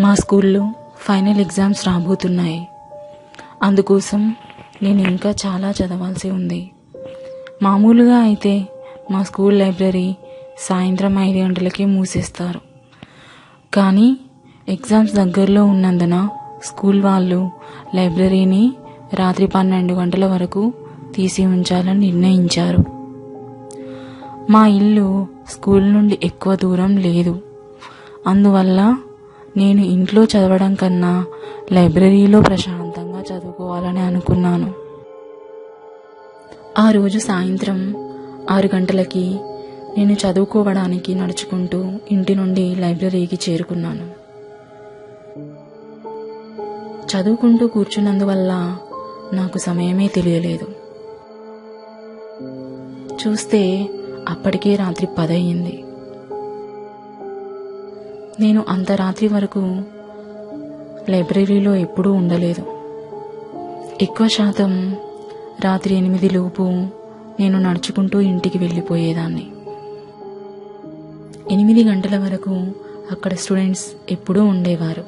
మా స్కూల్లో final exams రాబోతున్నాయి. అందుకోసం నేను ఇంకా చాలా చదవాల్సి ఉంది. మామూలుగా అయితే మా స్కూల్ లైబ్రరీ సాయంత్రం ఐదు గంటలకే మూసేస్తారు. కానీ ఎగ్జామ్స్ దగ్గరలో ఉన్నందున స్కూల్ వాళ్ళు లైబ్రరీని రాత్రి పన్నెండు గంటల వరకు తీసి ఉంచాలని నిర్ణయించారు. మా ఇల్లు స్కూల్ నుండి ఎక్కువ దూరం లేదు. అందువల్ల నేను ఇంట్లో చదవడం కన్నా లైబ్రరీలో ప్రశాంతంగా చదువుకోవాలని అనుకున్నాను. ఆ రోజు సాయంత్రం ఆరు గంటలకి నేను చదువుకోవడానికి నడుచుకుంటూ ఇంటి నుండి లైబ్రరీకి చేరుకున్నాను. చదువుకుంటూ కూర్చున్నందువల్ల నాకు సమయమే తెలియలేదు. చూస్తే అప్పటికే రాత్రి పదయ్యింది నేను అంత రాత్రి వరకు లైబ్రరీలో ఎప్పుడూ ఉండలేదు. ఎక్కువ శాతం రాత్రి ఎనిమిది లోపు నేను నడుచుకుంటూ ఇంటికి వెళ్ళిపోయేదాన్ని. ఎనిమిది గంటల వరకు అక్కడ స్టూడెంట్స్ ఎప్పుడూ ఉండేవారు.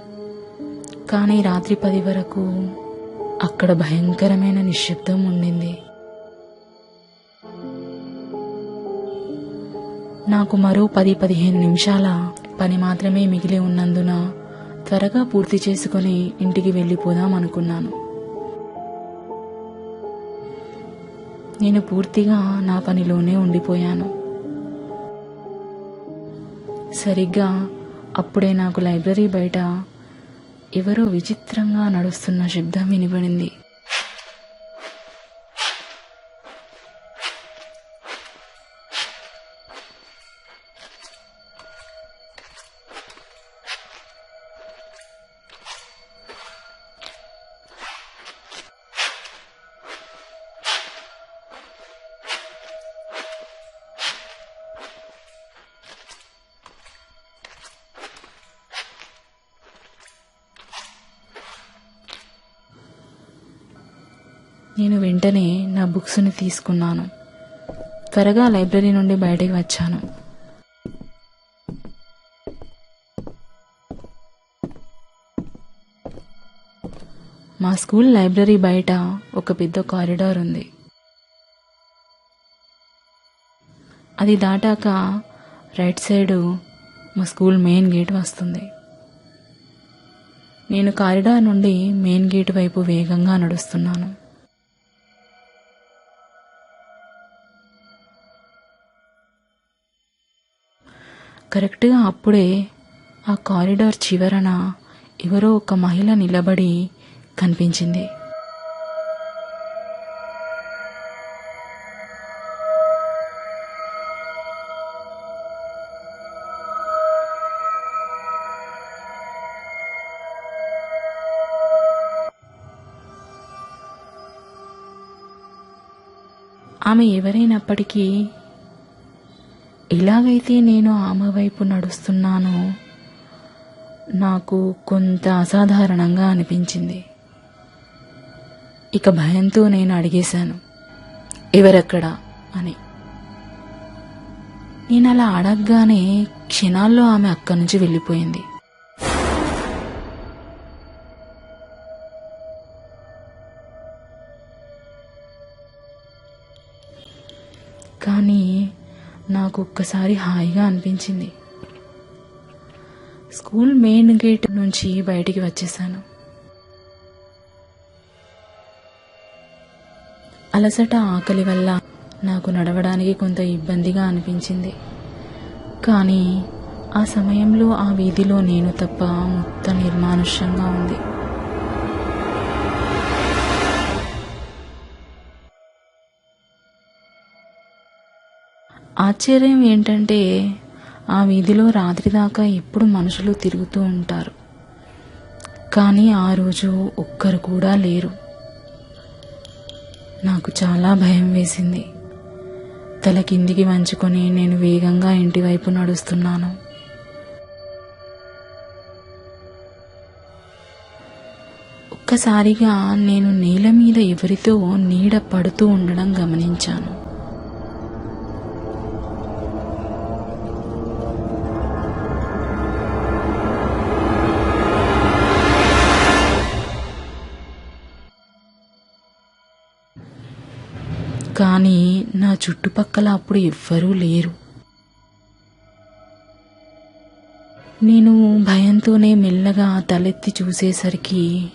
కానీ రాత్రి పది వరకు అక్కడ భయంకరమైన నిశ్శబ్దం ఉండింది. నాకు మరో పది పదిహేను నిమిషాల పని మాత్రమే మిగిలి ఉన్నందున త్వరగా పూర్తి చేసుకొని ఇంటికి వెళ్ళిపోదాం అనుకున్నాను. నేను పూర్తిగా నా పనిలోనే ఉండిపోయాను. సరిగ్గా అప్పుడే నాకు లైబ్రరీ బయట ఎవరో విచిత్రంగా నడుస్తున్న శబ్దం వినబడింది. నేను వెంటనే నా బుక్స్ని తీసుకున్నాను. త్వరగా లైబ్రరీ నుండి బయటికి వచ్చాను. మా స్కూల్ లైబ్రరీ బయట ఒక పెద్ద కారిడార్ ఉంది. అది దాటాక రైట్ సైడు మా స్కూల్ మెయిన్ గేట్ వస్తుంది. నేను కారిడార్ నుండి మెయిన్ గేట్ వైపు వేగంగా నడుస్తున్నాను. కరెక్ట్గా అప్పుడే ఆ కారిడార్ చివరన ఎవరో ఒక మహిళ నిలబడి కనిపించింది. ఆమె ఎవరైనప్పటికీ ఎలాగైతే నేను ఆమె వైపు నడుస్తున్నానో. నాకు కొంత అసాధారణంగా అనిపించింది. ఇక భయంతో నేను అడిగేశాను ఎవరెక్కడా? అని. నేను అలా అడగగానే క్షణాల్లో ఆమె అక్కడి నుంచి వెళ్ళిపోయింది. కానీ నాకు ఒక్కసారి హాయిగా అనిపించింది. స్కూల్ మెయిన్ గేట్ నుంచి బయటికి వచ్చేసాను. అలసట ఆకలి వల్ల నాకు నడవడానికి కొంత ఇబ్బందిగా అనిపించింది. కానీ ఆ సమయంలో ఆ వీధిలో నేను తప్ప మొత్తం నిర్మానుష్యంగా ఉంది. ఆశ్చర్యం ఏంటంటే ఆ వీధిలో రాత్రి దాకా ఎప్పుడు మనుషులు తిరుగుతూ ఉంటారు. కానీ ఆ రోజు ఒక్కరు కూడా లేరు. నాకు చాలా భయం వేసింది. తల కిందికి వంచుకొని నేను వేగంగా ఇంటి వైపు నడుస్తున్నాను. ఒక్కసారిగా నేను నేల మీద ఎవరితో నీడ పడుతూ ఉండడం గమనించాను. కానీ నా చుట్టుపక్కల అప్పుడు ఎవ్వరూ లేరు. నేను భయంతోనే మెల్లగా తలెత్తి చూసేసరికి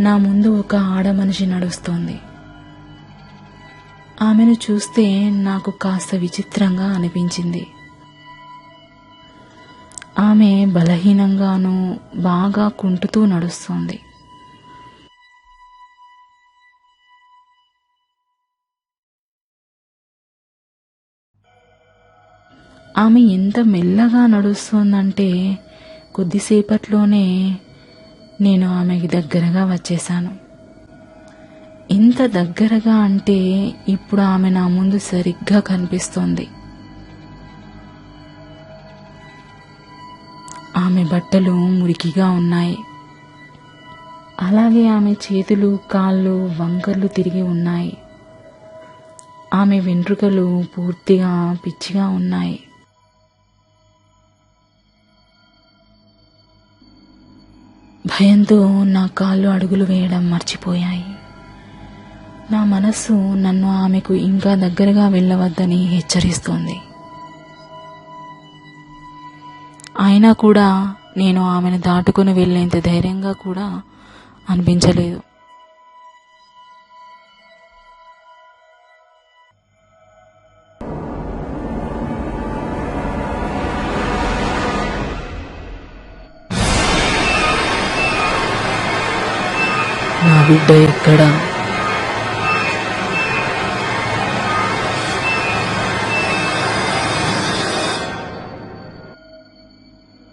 నా ముందు ఒక ఆడమనిషి నడుస్తోంది. ఆమెను చూస్తే నాకు కాస్త విచిత్రంగా అనిపించింది. ఆమె బలహీనంగాను బాగా కుంటుతూ నడుస్తోంది. ఆమె ఎంత మెల్లగా నడుస్తోందంటే కొద్దిసేపట్లోనే నేను ఆమెకి దగ్గరగా వచ్చేసాను ఇంత దగ్గరగా అంటే ఇప్పుడు ఆమె నా ముందు సరిగ్గా కనిపిస్తోంది. ఆమె బట్టలు మురికిగా ఉన్నాయి. అలాగే ఆమె చేతులు కాళ్ళు వంకర్లు తిరిగి ఉన్నాయి. ఆమె వెంట్రుకలు పూర్తిగా పిచ్చిగా ఉన్నాయి. భయంతో నా కాళ్ళు అడుగులు వేయడం మర్చిపోయాయి. నా మనస్సు నన్ను ఆమెకు ఇంకా దగ్గరగా వెళ్ళవద్దని హెచ్చరిస్తోంది. అయినా కూడా నేను ఆమెను దాటుకుని వెళ్ళేంత ధైర్యంగా కూడా అనిపించలేదు. బిడ్డ ఎక్కడ?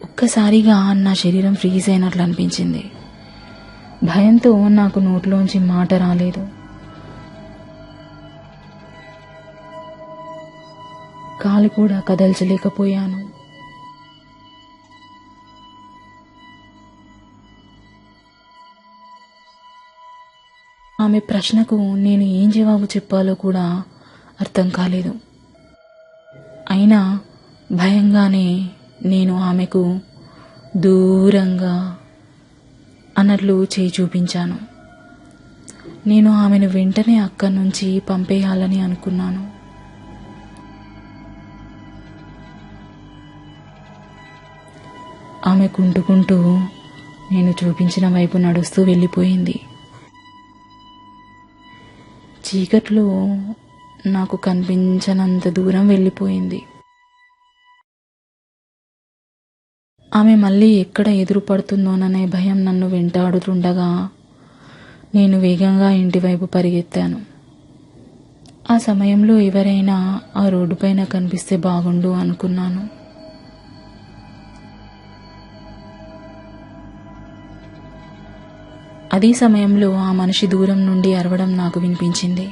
ఒక్కసారిగా నా శరీరం ఫ్రీజ్ అయినట్లు అనిపించింది. భయంతో నాకు నోట్లోంచి మాట రాలేదు. కాలు కూడా కదల్చలేకపోయాను. ఆమె ప్రశ్నకు నేను ఏం జవాబు చెప్పాలో కూడా అర్థం కాలేదు. అయినా భయంగానే నేను ఆమెకు దూరంగా అన్నట్లు చేయి చూపించాను. నేను ఆమెను వెంటనే అక్కడి నుంచి పంపేయాలని అనుకున్నాను. ఆమె కుంటుకుంటూ నేను చూపించిన వైపు నడుస్తూ వెళ్ళిపోయింది. చీకట్లో నాకు కనిపించనంత దూరం వెళ్ళిపోయింది. ఆమె మళ్ళీ ఎక్కడ ఎదురుపడుతుందోననే భయం నన్ను వెంటాడుతుండగా నేను వేగంగా ఇంటివైపు పరిగెత్తాను. ఆ సమయంలో ఎవరైనా ఆ రోడ్డుపైన కనిపిస్తే బాగుండు అనుకున్నాను. అదే సమయంలో ఆ మనిషి దూరం నుండి అరవడం నాకు వినిపించింది.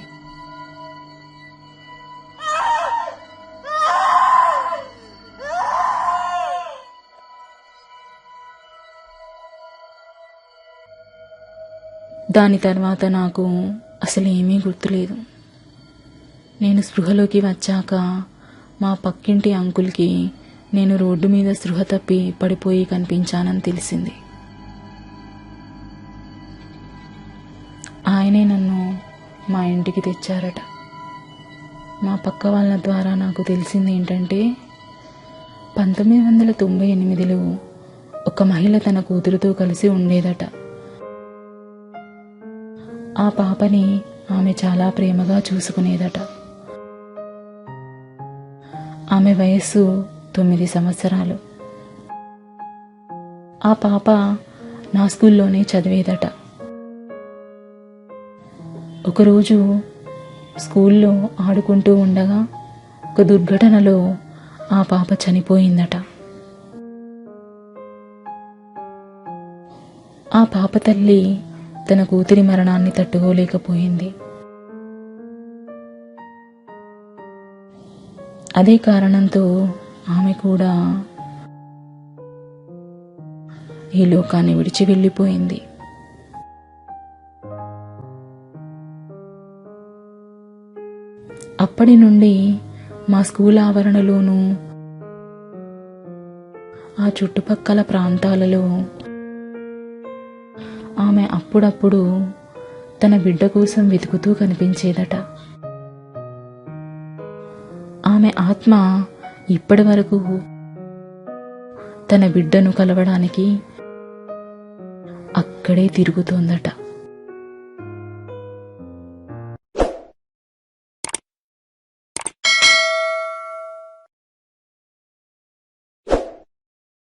దాని తర్వాత నాకు అసలు ఏమీ గుర్తులేదు. నేను స్పృహలోకి వచ్చాక మా పక్కింటి అంకుల్కి నేను రోడ్డు మీద స్పృహ తప్పి పడిపోయి కనిపించానని తెలిసింది. నన్ను మా ఇంటికి తెచ్చారట. మా పక్క వాళ్ళ ద్వారా నాకు తెలిసింది ఏంటంటే పంతొమ్మిది వందల తొంభై ఎనిమిదిలో ఒక మహిళ తన కూతురుతో కలిసి ఉండేదట. ఆ పాపని ఆమె చాలా ప్రేమగా చూసుకునేదట. ఆమె వయస్సు తొమ్మిది సంవత్సరాలు. ఆ పాప నా స్కూల్లోనే చదివేదట. ఒకరోజు స్కూల్లో ఆడుకుంటూ ఉండగా ఒక దుర్ఘటనలో ఆ పాప చనిపోయిందట. ఆ పాప తల్లి తన కూతురి మరణాన్ని తట్టుకోలేకపోయింది. అదే కారణంతో ఆమె కూడా ఈ లోకాన్ని విడిచి వెళ్ళిపోయింది. అప్పటి నుండి మా స్కూల్ ఆవరణలోనూ ఆ చుట్టుపక్కల ప్రాంతాలలో ఆమె అప్పుడప్పుడు తన బిడ్డ కోసం వెతుకుతూ కనిపించేదట. ఆమె ఆత్మ ఇప్పటి వరకు తన బిడ్డను కలవడానికి అక్కడే తిరుగుతోందట.